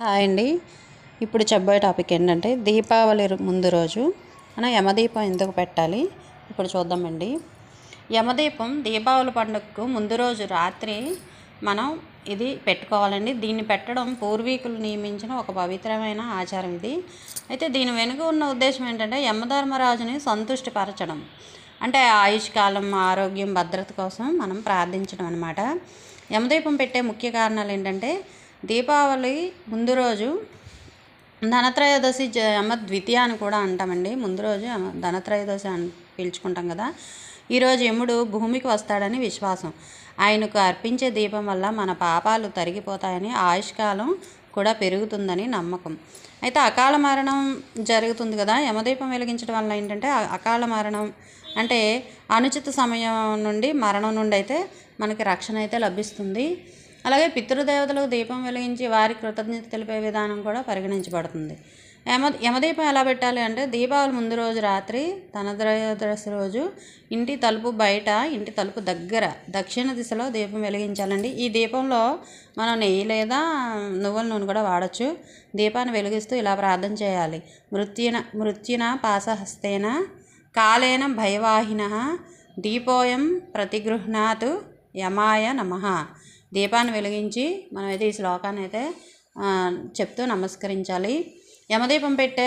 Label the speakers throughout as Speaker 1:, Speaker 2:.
Speaker 1: Hi అండి. ఇప్పుడు చెప్పబోయే టాపిక్ ఏంటంటే దీపావళి ముందు రోజు. మనం యమదీపం ఎందుకు పెట్టాలి? ఇప్పుడు చూద్దామండి. యమదీపం దీపావళి పండుగకు ముందు రోజు రాత్రి మనం ఇది పెట్టుకోవాలండి. దీన్ని పెట్టడం పూర్వీకులు నియమించిన ఒక పవిత్రమైన ఆచారం ఇది. అయితే దీని వెనుక ఉన్న ఉద్దేశం ఏంటంటే యమధర్మరాజుని సంతుష్టిపరచడం. అంటే ఆయుష్కాలం ఆరోగ్యం భద్రత కోసం మనం ప్రార్థించడం అనమాట యమదీపం పెట్టే ముఖ్య కారణాలు ఏంటంటే దీపావళి ముందు రోజు ధనత్రయోదశి యమ ద్వితీయ అని కూడా అంటామండి. ముందు రోజు ధనత్రయోదశి అని పీల్చుకుంటాం కదా. ఈరోజు యముడు భూమికి వస్తాడని విశ్వాసం. ఆయనకు అర్పించే దీపం వల్ల మన పాపాలు తరిగిపోతాయని ఆయుష్కాలం కూడా పెరుగుతుందని నమ్మకం. అయితే అకాల మరణం జరుగుతుంది కదా. యమదీపం వెలిగించడం వల్ల ఏంటంటే అకాల మరణం అంటే అనుచిత సమయం నుండి మరణం నుండి అయితే మనకి రక్షణ అయితే లభిస్తుంది. అలాగే పితృదేవతలకు దీపం వెలిగించి వారి కృతజ్ఞత తెలిపే విధానం కూడా పరిగణించబడుతుంది. యమ యమదీపం ఎలా పెట్టాలి అంటే దీపావళి ముందు రోజు రాత్రి ధనత్రయోదశి రోజు ఇంటి తలుపు బయట ఇంటి తలుపు దగ్గర దక్షిణ దిశలో దీపం వెలిగించాలండి. ఈ దీపంలో మనం నెయ్యి లేదా నువ్వుల నూనె కూడా వాడచ్చు. దీపాన్ని వెలిగిస్తూ ఇలా ప్రార్థన చేయాలి. మృత్యున మృత్యున పాసహస్తేన కాలేన భయవాహిన దీపోయం ప్రతిగృహ్ణాతు యమాయ నమ. దీపాన్ని వెలిగించి మనమైతే ఈ శ్లోకాన్ని అయితే చెప్తూ నమస్కరించాలి. యమదీపం పెట్టే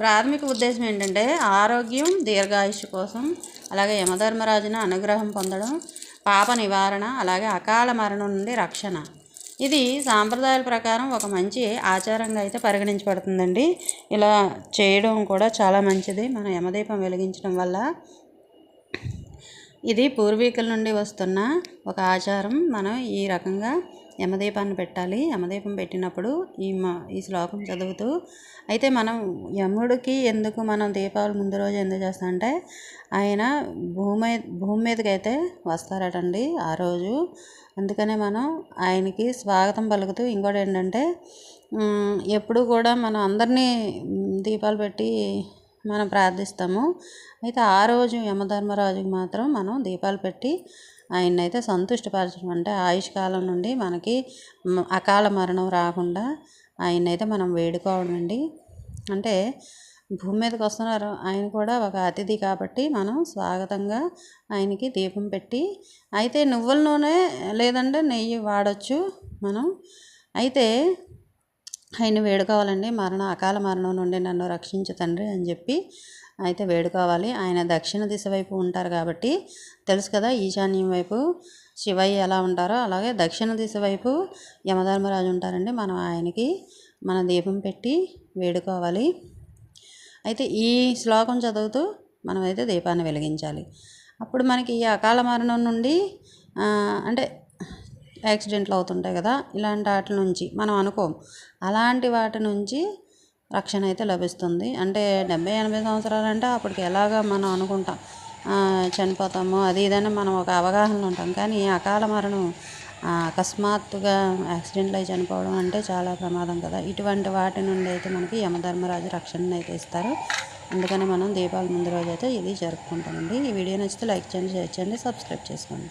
Speaker 1: ప్రాథమిక ఉద్దేశం ఏంటంటే ఆరోగ్యం దీర్ఘాయుష్ కోసం అలాగే యమధర్మరాజున అనుగ్రహం పొందడం పాప నివారణ అలాగే అకాల మరణం నుండి రక్షణ. ఇది సాంప్రదాయాల ప్రకారం ఒక మంచి ఆచారంగా అయితే పరిగణించబడుతుందండి. ఇలా చేయడం కూడా చాలా మంచిది. మన యమదీపం వెలిగించడం వల్ల ఇది పూర్వీకుల నుండి వస్తున్న ఒక ఆచారం. మనం ఈ రకంగా యమదీపాన్ని పెట్టాలి. యమదీపం పెట్టినప్పుడు ఈ మా ఈ శ్లోకం చదువుతూ అయితే మనం యముడికి ఎందుకు మనం దీపావళి ముందు రోజు ఎందుకు చేస్తామంటే ఆయన భూమి భూమి మీదకి అయితే వస్తారటండి ఆ రోజు. అందుకనే మనం ఆయనకి స్వాగతం పలుకుతూ ఇంకోటి ఏంటంటే ఎప్పుడు కూడా మనం అందరినీ దీపాలు పెట్టి మనం ప్రార్థిస్తాము. అయితే ఆ రోజు యమధర్మరాజుకి మాత్రం మనం దీపాలు పెట్టి ఆయన అయితే సంతుష్టపరచడం. అంటే ఆయుష్కాలం నుండి మనకి అకాల మరణం రాకుండా ఆయన అయితే మనం వేడుకోవడం అండి. అంటే భూమి మీదకి వస్తున్నారు. ఆయన కూడా ఒక అతిథి కాబట్టి మనం స్వాగతంగా ఆయనకి దీపం పెట్టి అయితే నువ్వుల నూనె లేదంటే నెయ్యి వాడచ్చు మనం. అయితే ఆయన వేడుకోవాలండి. మరణ అకాల మరణం నుండి నన్ను రక్షించు తండ్రి అని చెప్పి అయితే వేడుకోవాలి. ఆయన దక్షిణ దిశ వైపు ఉంటారు కాబట్టి తెలుసు కదా ఈశాన్యం వైపు శివయ్య ఎలా ఉంటారో. అలాగే దక్షిణ దిశ వైపు యమధర్మరాజు ఉంటారండి. మనం ఆయనకి మన దీపం పెట్టి వేడుకోవాలి. అయితే ఈ శ్లోకం చదువుతూ మనమైతే దీపాన్ని వెలిగించాలి. అప్పుడు మనకి ఈ అకాల మరణం నుండి అంటే యాక్సిడెంట్లు అవుతుంటాయి కదా ఇలాంటి వాటి నుంచి మనం అనుకోం అలాంటి వాటి నుంచి రక్షణ అయితే లభిస్తుంది. అంటే డెబ్బై ఎనభై సంవత్సరాలు అంటే అప్పటికి ఎలాగ మనం అనుకుంటాం చనిపోతాము అది ఇదని మనం ఒక అవగాహనలో ఉంటాం. కానీ అకాల మరణం అకస్మాత్తుగా యాక్సిడెంట్లు అయి చనిపోవడం అంటే చాలా ప్రమాదం కదా. ఇటువంటి వాటి నుండి అయితే మనకి యమధర్మరాజు రక్షణ అయితే ఇస్తారు. అందుకని మనం దీపావళి ముందు రోజు అయితే ఇది జరుపుకుంటామండి. ఈ వీడియో నచ్చితే లైక్ చేయండి షేర్ చేయండి సబ్స్క్రైబ్ చేసుకోండి.